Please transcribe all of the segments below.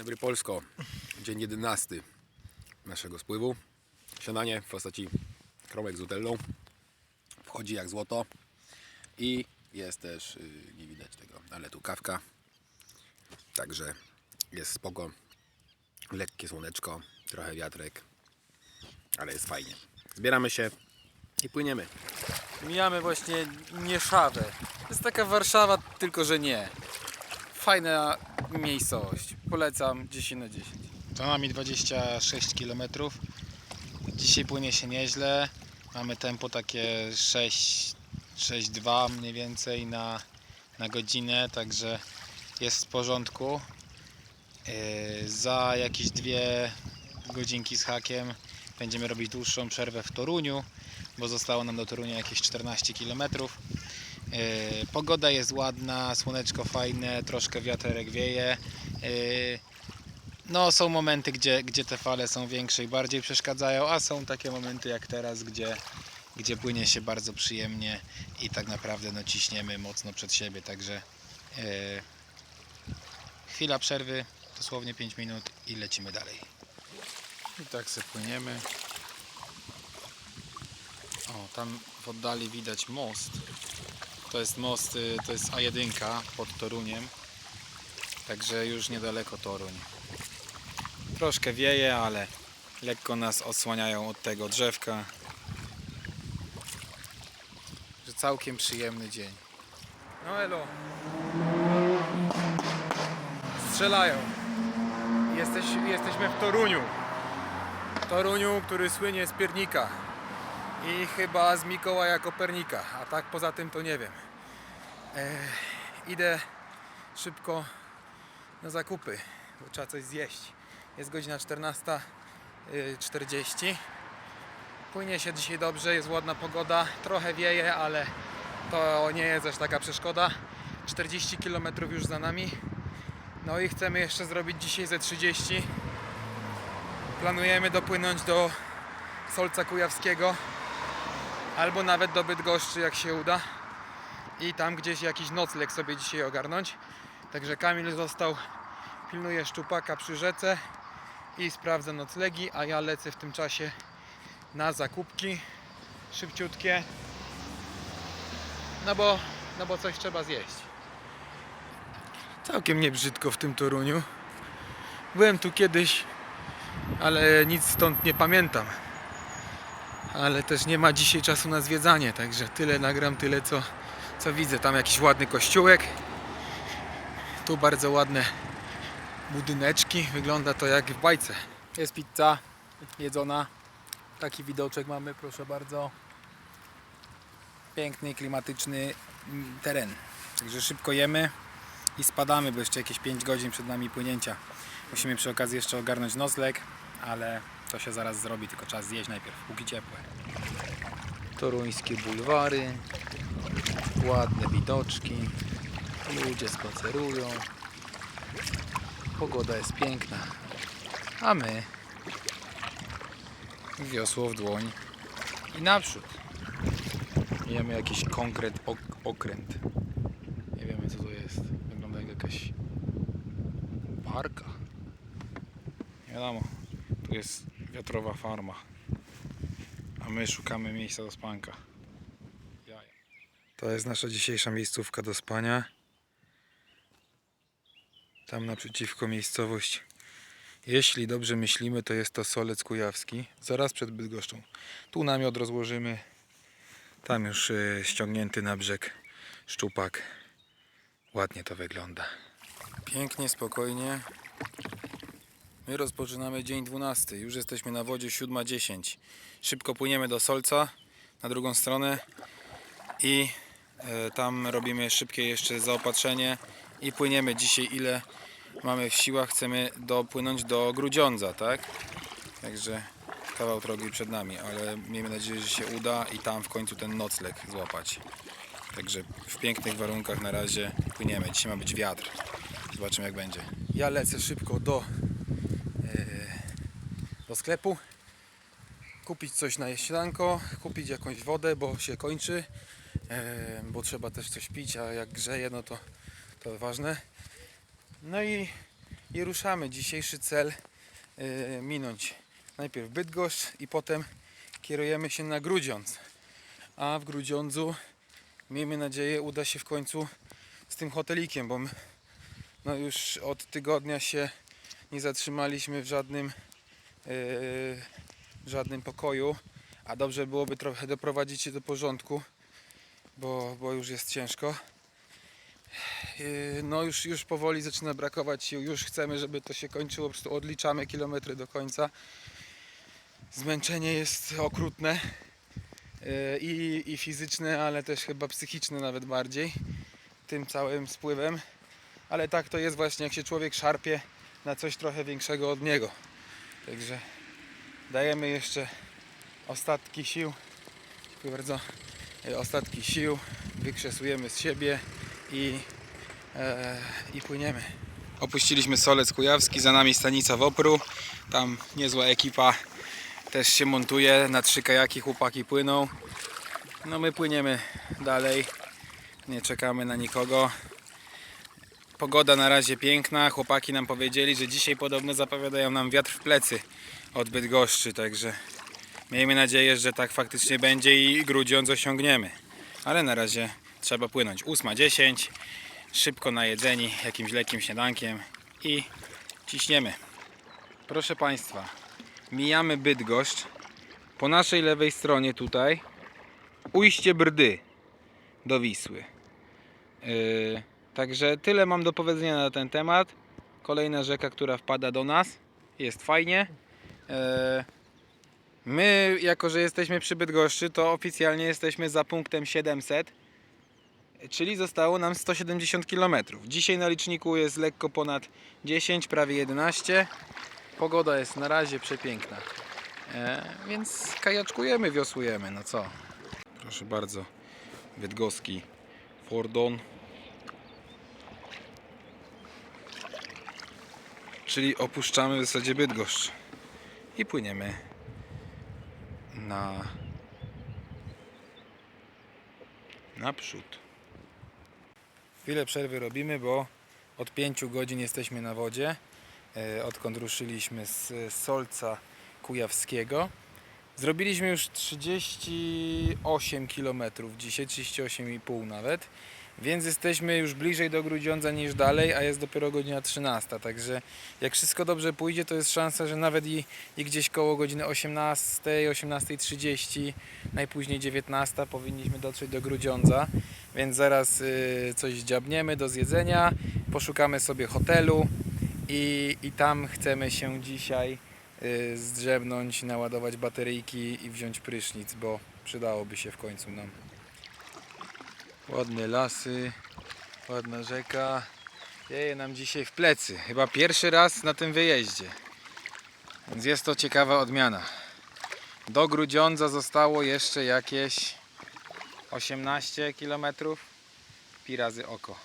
Dobry Polsko. Dzień 11 naszego spływu. Śniadanie w postaci kromek z nutellą. Wchodzi jak złoto. I jest też, yy, nie widać tego, ale tu kawka. Także jest spoko. Lekkie słoneczko, trochę wiatrek. Ale jest fajnie. Zbieramy się i płyniemy. Mijamy właśnie Nieszawę. Jest taka Warszawa, tylko że nie. Fajna miejscowość. Polecam 10 na 10. To nami 26 km. Dzisiaj płynie się nieźle. Mamy tempo takie 6, 6,2 mniej więcej na, na godzinę, także jest w porządku. Yy, Za jakieś dwie godzinki z hakiem będziemy robić dłuższą przerwę w Toruniu, bo zostało nam do Torunia jakieś 14 km. Yy, Pogoda jest ładna, słoneczko fajne, troszkę wiaterek wieje. Yy, no, są momenty, gdzie, gdzie te fale są większe i bardziej przeszkadzają, a są takie momenty jak teraz, gdzie, gdzie płynie się bardzo przyjemnie i tak naprawdę no, ciśniemy mocno przed siebie. Także e, chwila przerwy, dosłownie 5 minut i lecimy dalej. I tak sobie płyniemy. O, tam w oddali widać most. To jest most, y, to jest A1 pod Toruniem. Także już niedaleko Toruń. Troszkę wieje, ale lekko nas odsłaniają od tego drzewka. Że całkiem przyjemny dzień. No elo. Strzelają. Jesteś, jesteśmy w Toruniu. Toruniu, który słynie z piernika i chyba z Mikołaja Kopernika, a tak poza tym to nie wiem. E, idę szybko na zakupy, bo trzeba coś zjeść. Jest godzina 14.40. Płynie się dzisiaj dobrze, jest ładna pogoda, trochę wieje, ale to nie jest aż taka przeszkoda. 40 km już za nami. No i chcemy jeszcze zrobić dzisiaj ze 30 planujemy dopłynąć do Solca Kujawskiego albo nawet do Bydgoszczy jak się uda i tam gdzieś jakiś nocleg sobie dzisiaj ogarnąć także Kamil został pilnuje szczupaka przy rzece i sprawdza noclegi a ja lecę w tym czasie na zakupki szybciutkie no bo, no bo coś trzeba zjeść całkiem niebrzydko w tym Toruniu byłem tu kiedyś ale nic stąd nie pamiętam. Ale też nie ma dzisiaj czasu na zwiedzanie, także tyle nagram, tyle co, co widzę. Tam jakiś ładny kościółek. Tu bardzo ładne budyneczki. Wygląda to jak w bajce. Jest pizza jedzona. Taki widoczek mamy, proszę bardzo. Piękny, klimatyczny teren. Także szybko jemy i spadamy, bo jeszcze jakieś 5 godzin przed nami płynięcia. Musimy przy okazji jeszcze ogarnąć nocleg, ale to się zaraz zrobi, tylko trzeba zjeść najpierw, póki ciepłe. Toruńskie bulwary, ładne widoczki, ludzie spacerują, pogoda jest piękna, a my wiosło w dłoń i naprzód. Jemy jakiś konkret, ok, okręt. Nie wiemy co to jest. Wygląda jak jakaś parka. Nie wiadomo, tu jest wiatrowa farma. A my szukamy miejsca do spanka. To jest nasza dzisiejsza miejscówka do spania. Tam naprzeciwko miejscowość. Jeśli dobrze myślimy, to jest to Solec Kujawski, zaraz przed Bydgoszczą. Tu namiot rozłożymy. Tam już y, ściągnięty na brzeg szczupak. Ładnie to wygląda. Pięknie, spokojnie. My rozpoczynamy dzień 12. Już jesteśmy na wodzie 7.10. Szybko płyniemy do Solca na drugą stronę i e, tam robimy szybkie jeszcze zaopatrzenie i płyniemy dzisiaj ile mamy w siłach. Chcemy dopłynąć do Grudziądza, tak? Także kawał drogi przed nami, ale miejmy nadzieję, że się uda i tam w końcu ten nocleg złapać. Także w pięknych warunkach na razie płyniemy. Dzisiaj ma być wiatr. Zobaczymy jak będzie. Ja lecę szybko do, e, do sklepu. Kupić coś na śniadanko, kupić jakąś wodę, bo się kończy. E, bo trzeba też coś pić, a jak grzeje, no to, to ważne. No i i ruszamy. Dzisiejszy cel yy, minąć najpierw Bydgoszcz i potem kierujemy się na Grudziądz. A w Grudziądzu miejmy nadzieję uda się w końcu z tym hotelikiem, bo my, no już od tygodnia się nie zatrzymaliśmy w żadnym w żadnym pokoju, a dobrze byłoby trochę doprowadzić się do porządku, bo, bo już jest ciężko. Yy, No już, już powoli zaczyna brakować sił, już chcemy, żeby to się kończyło, po prostu odliczamy kilometry do końca. Zmęczenie jest okrutne yy, i, i fizyczne, ale też chyba psychiczne nawet bardziej tym całym spływem. Ale tak to jest właśnie, jak się człowiek szarpie na coś trochę większego od niego. Także dajemy jeszcze ostatki sił. Dziękuję bardzo. Ostatki sił wykrzesujemy z siebie i, i płyniemy. Opuściliśmy Solec Kujawski, za nami stanica Wopru. Tam niezła ekipa też się montuje. Na trzy kajaki chłopaki płyną. No my płyniemy dalej. Nie czekamy na nikogo. Pogoda na razie piękna. Chłopaki nam powiedzieli, że dzisiaj podobno zapowiadają nam wiatr w plecy od Bydgoszczy, także miejmy nadzieję, że tak faktycznie będzie i Grudziądz osiągniemy. Ale na razie trzeba płynąć. 8.10, szybko najedzeni jakimś lekkim śniadankiem i ciśniemy. Proszę Państwa, mijamy Bydgoszcz. Po naszej lewej stronie tutaj ujście Brdy do Wisły. Yy, także tyle mam do powiedzenia na ten temat. Kolejna rzeka, która wpada do nas. Jest fajnie. Yy, my, jako że jesteśmy przy Bydgoszczy, to oficjalnie jesteśmy za punktem 700. Czyli zostało nam 170 km. Dzisiaj na liczniku jest lekko ponad 10, prawie 11. Pogoda jest na razie przepiękna. E, więc kajaczkujemy, wiosłujemy. No co? Proszę bardzo. Bydgoski Fordon. Czyli opuszczamy w zasadzie Bydgoszcz i płyniemy na naprzód. Chwilę przerwy robimy, bo od 5 godzin jesteśmy na wodzie. e, Odkąd ruszyliśmy z Solca Kujawskiego. Zrobiliśmy już 38 km dzisiaj, 38,5 nawet. Więc jesteśmy już bliżej do Grudziądza niż dalej, a jest dopiero godzina 13. Także jak wszystko dobrze pójdzie, to jest szansa, że nawet i, i gdzieś koło godziny 18, 18.30, najpóźniej 19 powinniśmy dotrzeć do Grudziądza. Więc zaraz y, coś dziabniemy do zjedzenia, poszukamy sobie hotelu i, i tam chcemy się dzisiaj y, zdrzemnąć, naładować bateryjki i wziąć prysznic, bo przydałoby się w końcu nam. Ładne lasy, ładna rzeka. Wieje nam dzisiaj w plecy. Chyba pierwszy raz na tym wyjeździe. Więc jest to ciekawa odmiana. Do Grudziądza zostało jeszcze jakieś 18 km. Pi razy oko.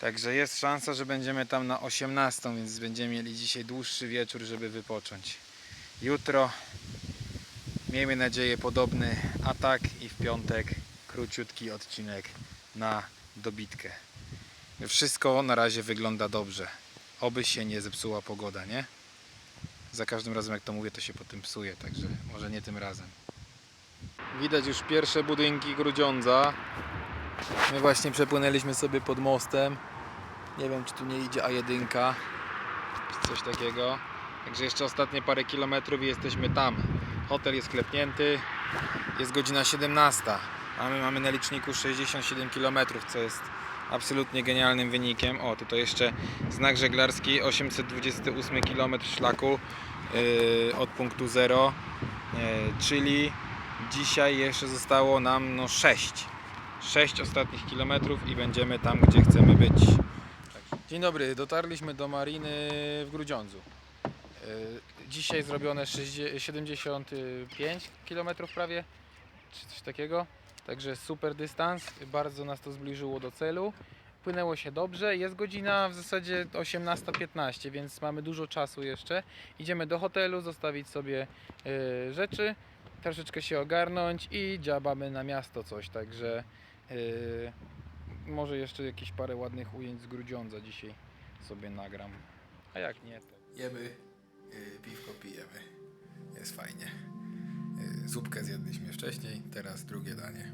Także jest szansa, że będziemy tam na 18, więc będziemy mieli dzisiaj dłuższy wieczór, żeby wypocząć. Jutro miejmy nadzieję podobny atak i w piątek króciutki odcinek na dobitkę. Wszystko na razie wygląda dobrze. Oby się nie zepsuła pogoda, nie? Za każdym razem jak to mówię, to się potem psuje, także może nie tym razem. Widać już pierwsze budynki Grudziądza. My właśnie przepłynęliśmy sobie pod mostem. Nie wiem, czy tu nie idzie A1, czy coś takiego. Także jeszcze ostatnie parę kilometrów i jesteśmy tam. Hotel jest klepnięty. Jest godzina 17. A my mamy na liczniku 67 km, co jest absolutnie genialnym wynikiem. O, tutaj jeszcze znak żeglarski 828 km szlaku yy, od punktu 0. Yy, czyli dzisiaj jeszcze zostało nam no 6. 6 ostatnich kilometrów i będziemy tam, gdzie chcemy być. Dzień dobry, dotarliśmy do mariny w Grudziądzu. Yy, Dzisiaj zrobione 60 75 km prawie, czy coś takiego. Także super dystans, bardzo nas to zbliżyło do celu. Płynęło się dobrze, jest godzina w zasadzie 18.15, więc mamy dużo czasu jeszcze. Idziemy do hotelu, zostawić sobie yy, rzeczy, troszeczkę się ogarnąć i dziabamy na miasto coś, także yy, może jeszcze jakieś parę ładnych ujęć z Grudziądza dzisiaj sobie nagram. A jak nie, to... Jemy, yy, piwko pijemy. Jest fajnie. Yy, zupkę zjedliśmy wcześniej, teraz drugie danie.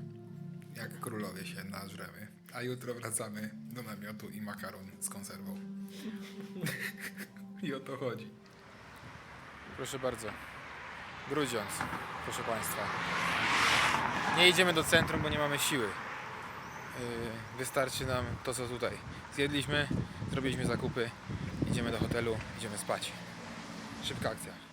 Jak królowie się nażremy. A jutro wracamy do namiotu i makaron z konserwą. I o to chodzi. Proszę bardzo. Grudziądz, proszę Państwa. Nie idziemy do centrum, bo nie mamy siły. Yy, Wystarczy nam to, co tutaj. Zjedliśmy, zrobiliśmy zakupy, idziemy do hotelu, idziemy spać. Szybka akcja.